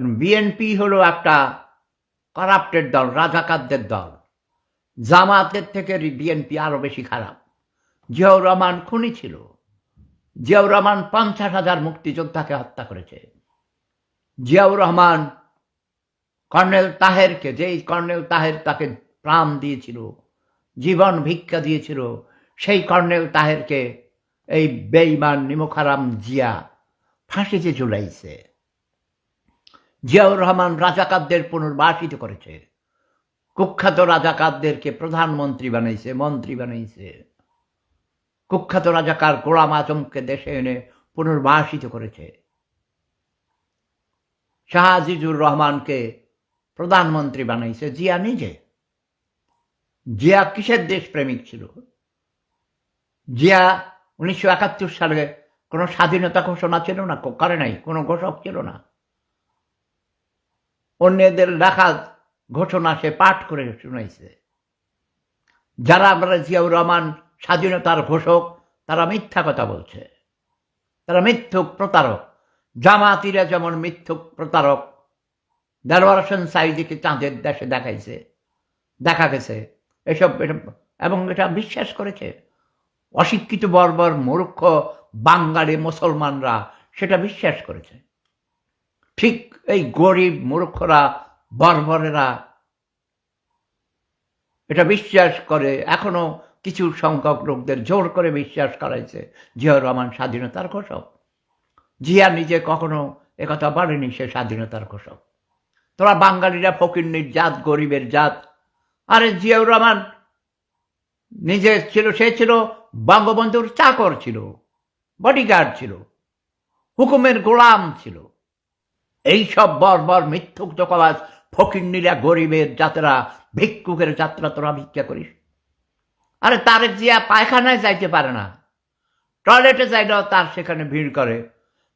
BNP হলো একটা corrupted দল, রাজাকারদের দল। জামাতের থেকে বিএনপি আরও বেশি খারাপ। জিয়াউর রহমান খুনি ছিল। জিয়াউর রহমান পঞ্চাশ হাজার মুক্তিযোদ্ধাকে হত্যা করেছে। জিয়াউর রহমান কর্নেল তাহেরকে, যেই কর্নেল তাহের তাকে প্রাণ দিয়েছিল, জীবন ভিক্ষা দিয়েছিল, সেই কর্নেল তাহেরকে এই বেইমান নিমুখারাম জিয়া ফাঁসিতে ঝুলাইছে। জিয়াউর রহমান রাজাকারদের পুনর্বাসিত করেছে। কুখ্যাত রাজাকারদেরকে প্রধানমন্ত্রী বানাইছে, মন্ত্রী বানাইছে। কুখ্যাত রাজাকার গোলাম আজমকে দেশে এনে পুনর্বাসিত করেছে। শাহাজিজুর রহমানকে প্রধানমন্ত্রী বানাইছে জিয়া নিজে। জিয়া কিসের দেশপ্রেমিক ছিল? জিয়া উনিশশো একাত্তর সালে কোনো স্বাধীনতা ঘোষণা ছিল না? করে নাই, কোনো ঘোষক ছিল না। অন্যদের লেখা ঘোষণা সে পাঠ করে শুনাইছে। যারা আমরা জিয়াউর রহমান স্বাধীনতার ঘোষক, তারা মিথ্যা কথা বলছে। তারা মিথ্যুক প্রতারক। জামাতিরা যেমন মিথ্যুক প্রতারক, দেলোয়ার হোসেন সাইদিকে চাঁদের দেশে দেখাইছে, দেখা গেছে। এসব, এবং এটা বিশ্বাস করেছে। অশিক্ষিত বর্বর মূর্খ বাঙালি মুসলমানরা সেটা বিশ্বাস করেছে। ঠিক এই গরিব মূর্খরা, বর্বরেরা এটা বিশ্বাস করে, এখনও কিছু সংখ্যক লোকদের জোর করে বিশ্বাস করাইছে, জিয়াউর রহমান স্বাধীনতার ঘোষক। জিয়া নিজে কখনো একথা বলেনি, সে স্বাধীনতার ঘোষক। তোরা বাঙালিরা ফকিন্নির জাত গরিবের জাত। আরে জিয়াউর রহমান নিজে ছিল, সে ছিল বঙ্গবন্ধুর চাকর ছিল বডিগার্ড ছিল, হুকুমের গোলাম ছিল। এই সব বর্বর মিথ্যুক তোকাবাজ ফকিন্নিরা গরিবের যাত্রা, ভিক্ষুকের যাত্রা তোরা ভিক্ষা করিস। আরে তারেক জিয়া পায়খানায় যাইতে পারে না। টয়লেটে যাইলেও তার সেখানে ভিড় করে।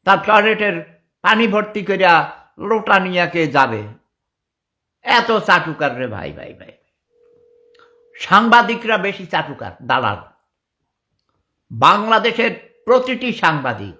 তার টয়লেটের পানি ভর্তি করিয়া লোটা নিয়াকে যাবে? এত চাটুকার রে ভাই ভাই ভাই। সাংবাদিকরা বেশি চাটুকার, দালাল। বাংলাদেশের প্রতিটি সাংবাদিক